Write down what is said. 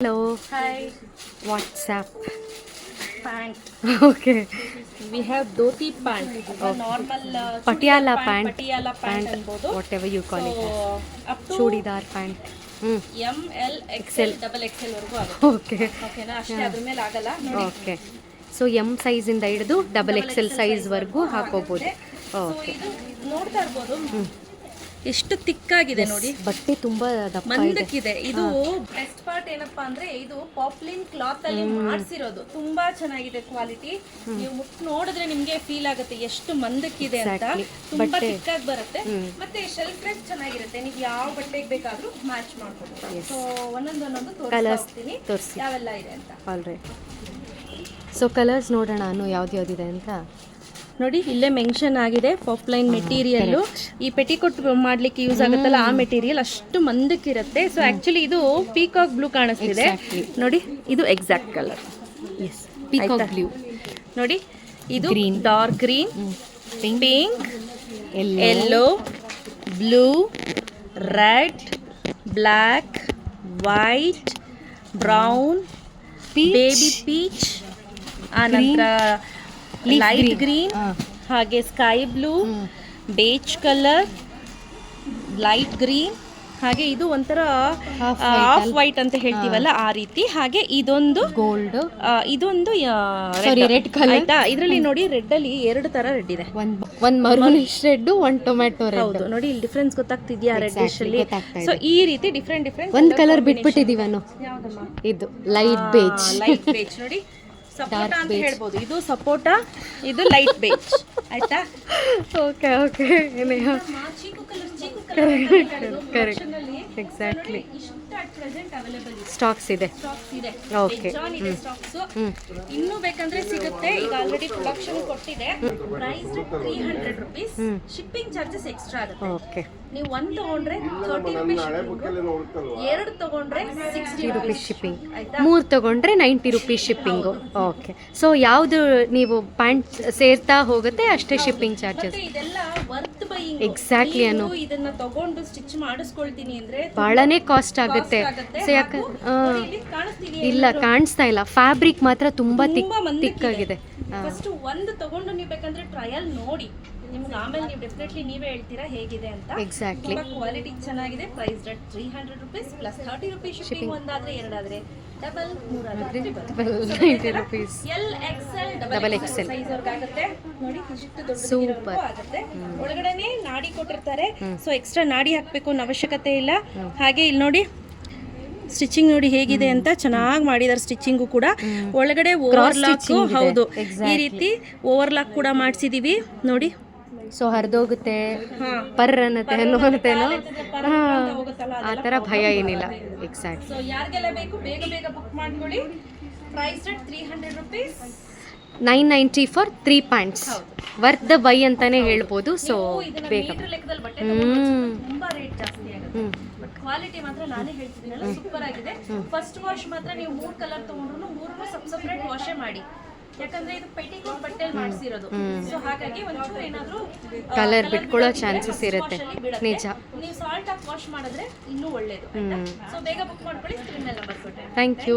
Hello Hi, WhatsApp pant. Okay we have dhoti pant normal normal pant Patiala pant Patiala pant ಅನ್ಬೋದು. Whatever you call it So, churidar pant M L XL double XL ವರೆಗೂ ಆಗುತ್ತೆ. Okay ಓಕೆನಾ ಅಷ್ಟೇ ಅದ್ರ ಮೇಲೆ ಆಗಲ್ಲ. Okay so M ಸೈಜಿಂದ ಹಿಡಿದು double XL ಸೈಜ್ವರೆಗೂ ಹಾಕೋಬೋದು. ಓಕೆ ನೋಡ್ತಾ ಇರ್ಬೋದು. ಎಷ್ಟು ತಿಕ್ಕಾಗಿದೆ ನೋಡಿ. ಬಟ್ಟೆ ತುಂಬ ದಪ್ಪ ಇದೆ. ಮಂದಕ್ಕಿದೆ ಇದು ಬೆಸ್ಟ್ ಪಾರ್ಟ್ ಏನಪ್ಪಾ ಅಂದ್ರೆ ಇದು ಪಾಪ್ಲಿನ್ ಕ್ಲಾತ್ ಅಲ್ಲಿ ಮಾಡಿಸಿರೋದು. ತುಂಬಾ ಚೆನ್ನಾಗಿದೆ ಕ್ವಾಲಿಟಿ ನೀವು ಮುಟ್ ನೋಡಿದ್ರೆ ನಿಮ್ಗೆ ಫೀಲ್ ಆಗುತ್ತೆ ಎಷ್ಟು ಮಂದಕ್ಕಿದೆ ಅಂತ. ತುಂಬಾ ಚಿಕ್ಕ ಬರುತ್ತೆ. ಮತ್ತೆ ಶೆಲ್ಫ್ ರೇಟ್ ಚೆನ್ನಾಗಿರುತ್ತೆ. ನೀವು ಯಾವ ಬಟ್ಟೆಗೆ ಬೇಕಾದ್ರೂ ಮ್ಯಾಚ್ ಮಾಡ್ಬೋದು. ಸೊ ಒಂದೊಂದು ಒಂದೊಂದು ತೋರಿಸ್ತಾ Colours ಹೋಗ್ತೀನಿ. ತೋರಿಸಿ. ಯಾವೆಲ್ಲ ಇದೆ ಅಂತ. ಸೊ ಕಲರ್ಸ್ ನೋಡೋಣ ನಾನು ಯಾವ್ದು ಯಾವ್ದಿದೆ ಅಂತ? ನೋಡಿ ಇಲ್ಲೇ ಮೆನ್ಷನ್ ಆಗಿದೆ ಪಾಪ್ಲೈನ್ ಮೆಟೀರಿಯಲ್ ಈ ಪೆಟಿಕೋಟ್ ಮಾಡ್ಲಿಕ್ಕೆ ಯೂಸ್ ಆಗುತ್ತಲ್ಲ ಆ ಮೆಟೀರಿಯಲ್ ಅಷ್ಟು ಮಂದಕ್ಕಿರುತ್ತೆ. ಸೊ ಆಕ್ಚುಲಿ ಇದು ಪೀಕಾಕ್ ಬ್ಲೂ ಕಾಣಿಸ್ತಿದೆ. ನೋಡಿ ಇದು exact colour is peacock blue ನೋಡಿ ಇದು dark green pink yellow blue red black white brown baby peach ಆನಂತರ ಲೈಟ್ ಗ್ರೀನ್ ಹಾಗೆ sky blue beige colour light green ಹಾಗೆ ಇದು ಒಂಥರ ಆಫ್ ವೈಟ್ ಅಂತ ಹೇಳ್ತೀವಲ್ಲ ಆ ರೀತಿ. ಹಾಗೆ ಇದೊಂದು ಗೋಲ್ಡ್ ಇದೊಂದು ರೆಡ್ ಕಲರ್. ಆಯ್ತಾ? ಇದರಲ್ಲಿ ನೋಡಿ ರೆಡ್ ಅಲ್ಲಿ ಎರಡು ತರ ರೆಡ್ ಇದೆ. ಒಂದ್ ಒಂದ್ ಮರೂನಿಶ್ ರೆಡ್ ಒಂದ್ ಟೊಮ್ಯಾಟೊ ರೆಡ್ ಹೌದು. ನೋಡಿ ಇಲ್ಲಿ ಡಿಫ್ರೆನ್ಸ್ ಗೊತ್ತಾಗ್ತಿದ್ಯಾ ರೆಡ್ ಅಲ್ಲಿ ಸೊ ಈ ರೀತಿ ಡಿಫ್ರೆಂಟ್ ಡಿಫ್ರೆಂಟ್ ಒಂದ್ ಕಲರ್ ಬಿಟ್ಬಿಟ್ಟಿದೀವನು. ಇದು ಲೈಟ್ ಬೇಜ್ ಲೈಟ್ ಬೇಜ್ ನೋಡಿ ಸಪೋಟ ಅಂತ ಹೇಳ್ಬೋದು. ಇದು ಸಪೋಟ ಇದು ಲೈಟ್ ಬೇಜ್ ಆಯ್ತಾ? Okay okay correct correct exactly at present available ಇದೆ. ಸ್ಟಾಕ್ಸ್ ಇದೆ. ಸ್ಟಾಕ್ಸ್ ಇದೆ. Okay. Bejon ಇದೆ ಸ್ಟಾಕ್ಸ್ ಹ್ಮ್. ಇನ್ನೂ ಬೇಕಂದ್ರೆ ಸಿಗುತ್ತೆ. ಈಗ ಆಲ್ರೆಡಿ ಪ್ರೊಡಕ್ಷನ್ ಕೊಟ್ಟಿದೆ. Price three hundred rupees shipping charges extra ಆಗುತ್ತೆ. ಓಕೆ ನೀವು ಒಂದ್ ತಗೊಂಡ್ರೆ ತರ್ಟಿ ರುಪೀಸ್ ಎರಡು ತಗೊಂಡ್ರೆ ಸಿಕ್ಸ್ಟಿ ರುಪೀಸ್ ಶಿಪ್ಪಿಂಗ್ ಮೂರು ತಗೊಂಡ್ರೆ ninety rupees shipping okay so ಯಾವುದು ನೀವು ಪ್ಯಾಂಟ್ ಸೇರ್ತಾ ಹೋಗುತ್ತೆ ಅಷ್ಟೇ ಶಿಪ್ಪಿಂಗ್ ಚಾರ್ಜಸ್ ಇದೆಲ್ಲ ವರ್ತ್ ಬೈಯಿಂಗ್ Exactly ಅನು. ಇದನ್ನ ತಗೊಂಡು ಸ್ಟಿಚ್ ಮಾಡಿಸ್ಕೊಳ್ತೀನಿ ಅಂದ್ರೆ ಬಹಳನೇ ಕಾಸ್ಟ್ ಆಗುತ್ತೆ. ಸೊ ಇಲ್ಲ ಕಾಣಿಸ್ತಾ ಇಲ್ಲ. ಫ್ಯಾಬ್ರಿಕ್ ಮಾತ್ರ ತುಂಬಾ ತಿಕ್ ತಿಕ್ಕಾಗಿದೆ ಫಸ್ಟ್ ಒಂದು ತಗೊಂಡು ನೀವು ಬೇಕಂದ್ರೆ ಟ್ರಯಲ್ ನೋಡಿ. ನಿಮ್ಗೆ ಆಮೇಲೆ ನೀವು ಡೆಫಿನೆಟ್ಲಿ ನೀವೇ ಹೇಳ್ತೀರಾ ಹೇಗಿದೆ ಅಂತ. ಎಕ್ಸಾಕ್ಟ್ಲಿ ಕ್ವಾಲಿಟಿ ಚೆನ್ನಾಗಿದೆ. Price rate three hundred rupees plus thirty rupees shipping ಒಂದಾದ್ರೆ ಎರಡಾದ್ರೆ double ninety rupees L XL double. XL size ಆಗುತ್ತೆ. ನೋಡಿ ಇಷ್ಟು ದೊಡ್ಡ Super. ಆಗುತ್ತೆ. ಒಳಗಡೆನೆ ನಾಡಿ ಕೊಟ್ಟಿರ್ತಾರೆ. ಸೊ ಎಕ್ಸ್ಟ್ರಾ ನಾಡಿ ಹಾಕಬೇಕು ಅನ್ನೋ ಅವಶ್ಯಕತೆ ಇಲ್ಲ. ಹಾಗೆ ಇಲ್ಲಿ ನೋಡಿ ಸ್ಟಿಚಿಂಗ್ ನೋಡಿ ಹೇಗಿದೆ ಅಂತ ಚೆನ್ನಾಗಿ ಮಾಡಿದಾರೆ ಸ್ಟಿಚಿಂಗು ಕೂಡ. ಒಳಗಡೆ ಓವರ್ ಲಾಕ್ ಹೌದು. ಈ ರೀತಿ ರೀತಿ ಓವರ್ಲಾಕ್ ಕೂಡ ಮಾಡಿಸಿದೀವಿ. ನೋಡಿ ಸೊ ಹರಿದೋಗುತ್ತೆ ಪರ್ ಅನ್ನತ್ತೆ ಅನ್ನುವಂತೇನೋ ಆ ಥರ ಭಯ ಏನಿಲ್ಲ. ಎಕ್ಸಾಕ್ಟ್ ಸೊ ಯಾರಿಗೆಲ್ಲ ಬೇಕು ಬೇಗ ಬೇಗ ಬುಕ್ ಮಾಡ್ಕೊಳ್ಳಿ. Price rate three hundred rupees nine ninety for three points worth the buy ಅಂತಾನೆ ಹೇಳ್ಬೋದು. ಸೊ ಬೇಗ ಕ್ವಾಲಿಟಿ ಮಾತ್ರ ನಾನೇ ಹೇಳ್ತಿದ್ದೀನಲ್ಲ ಸೂಪರ್ ಆಗಿದೆ. ಫಸ್ಟ್ ವಾಶ್ ಮಾತ್ರ ನೀವು ಮೂರು ಕಲರ್ ತಗೊಂಡ್ರು ಮೂರನ್ನು ಸಪ್ ಸಪ್ರೇಟ್ ವಾಶೇ ಮಾಡಿ. ಯಾಕಂದ್ರೆ ಇದು ಪೆಟಿಕೋಟ್ ಬಟ್ಟೆಲ್ ಮಾಡಿಸಿರೋದು. ಸೊ ಹಾಗಾಗಿ ಒಂಚೂರು ಏನಾದ್ರೂ ಕಲರ್ ಬಿಟ್ಕೊಳ್ಳೋ ಚಾನ್ಸಸ್ ಇರುತ್ತೆ. ನಿಜ. ನೀವು ಸಾಲ್ಟ್ ಹಾಕಿ ವಾಶ್ ಮಾಡಿದ್ರೆ ಇನ್ನೂ ಒಳ್ಳೇದು ಸೊ ಬೇಗ ಬುಕ್ ಮಾಡ್ಕೊಳ್ಳಿ ಸ್ಕ್ರೀನ್ ಎಲ್ಲ ಬರ್ಕೊಟ್ಟೆ ಥ್ಯಾಂಕ್ ಯು